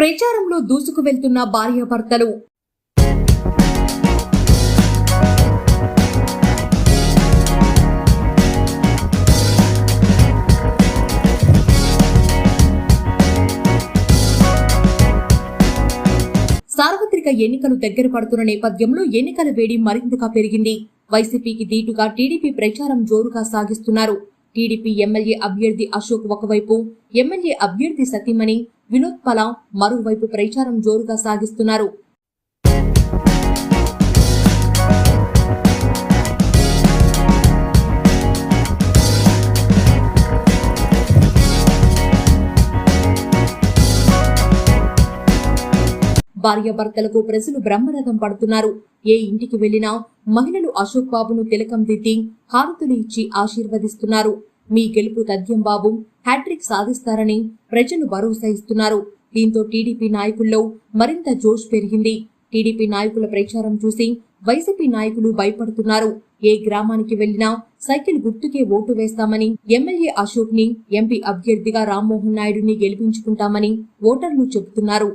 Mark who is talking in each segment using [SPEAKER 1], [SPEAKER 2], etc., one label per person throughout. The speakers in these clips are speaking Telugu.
[SPEAKER 1] ప్రచారంలో దూసుకు వెళ్తున్న భార్యాభర్తలు. సార్వత్రిక ఎన్నికలు దగ్గర పడుతున్న నేపథ్యంలో ఎన్నికల వేడి మరింతగా పెరిగింది. వైసీపీకి దీటుగా టీడీపీ ప్రచారం జోరుగా సాగిస్తున్నారు. టీడీపీ ఎమ్మెల్యే అభ్యర్థి అశోక్ ఒకవైపు ఎమ్మెల్యే అభ్యర్థి సతీమణి వినోద్ పల మరోవైపు ప్రచారం జోరుగా సాగిస్తున్నారు. భార్యాభర్తలకు ప్రజలు బ్రహ్మరథం పడుతున్నారు. ఏ ఇంటికి వెళ్ళినా మహిళలు అశోక్ బాబును తిలకం దిద్ది హారతులు ఇచ్చి ఆశీర్వదిస్తున్నారు. మీ గెలుపు తథ్యం బాబు. హ్యాట్రిక్ సాధిస్తారని ప్రజలు భరోసా ఇస్తున్నారు. దీంతో టీడీపీ నాయకుల్లో మరింత జోష్ పెరిగింది. టీడీపీ నాయకుల ప్రచారం చూసి వైసీపీ నాయకులు భయపడుతున్నారు. ఏ గ్రామానికి వెళ్ళినా సైకిల్ గుర్తుకే ఓటు వేస్తామని ఎమ్మెల్యే అశోక్ని ఎంపీ అభ్యర్థిగా రామ్మోహన్ నాయుడుని గెలిపించుకుంటామని ఓటర్లు చెబుతున్నారు.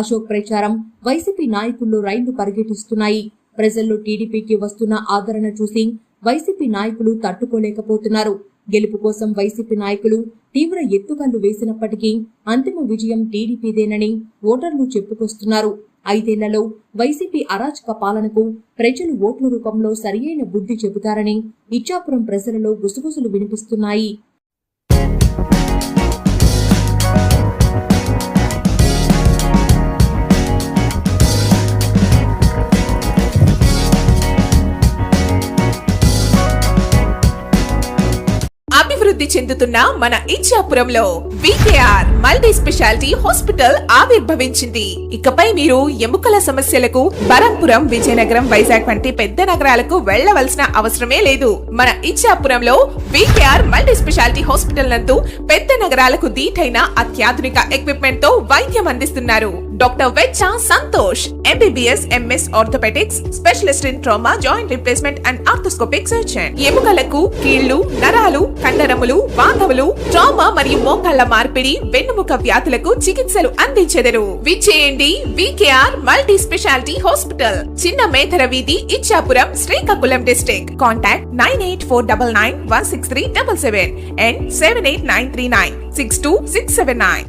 [SPEAKER 1] అశోక్ ప్రచారం వైసీపీ నాయకుల్లో రైళ్ళు పరిగెట్టిస్తున్నాయి. ప్రజల్లో టీడీపీకి వస్తున్న ఆదరణ చూసి వైసీపీ నాయకులు తట్టుకోలేకపోతున్నారు. గెలుపు కోసం వైసీపీ నాయకులు తీవ్ర ఎత్తుగల్లు వేసినప్పటికీ అంతిమ విజయం టీడీపీదేనని ఓటర్లు చెప్పుకొస్తున్నారు. ఐదేళ్ళలో వైసీపీ అరాచక పాలనకు ప్రజలు ఓట్ల రూపంలో సరియైన బుద్ధి చెబుతారని ఇచ్చాపురం ప్రజలలో గుసగుసలు వినిపిస్తున్నాయి.
[SPEAKER 2] అభివృద్ధి చెందుతున్న మన ఇచ్చాపురంలో V K R multi specialty hospital ఆవిర్భవించింది. ఇకపై మీరు ఎముకల సమస్యలకు బరంపురం విజయనగరం వైజాగ్ వంటి పెద్ద నగరాలకు వెళ్ళవలసిన అవసరమే లేదు. మన ఇచ్చాపురంలో V K R multi specialty hospital నందు పెద్ద నగరాలకు దీటైన అత్యాధునిక ఎక్విప్మెంట్తో వైద్యం అందిస్తున్నారు. Doctor Vecha Santosh MBBS MS orthopaedics specialist in trauma joint replacement and arthroscopic surgeon ఎముకలకు కీళ్ళు నరాలు కండరములు వాతములు ట్రామా మరియు మోకాళ్ళ మార్పిడి వెన్నుముక వ్యాధులకు చికిత్సలు అందించెదరు. విచ్చేయండి V K R multi specialty hospital చిన్న మేధర వీధి Ichchapuram Srikakulam district contact nine eight four double nine one six three double seven Bangalore and 78939 62679.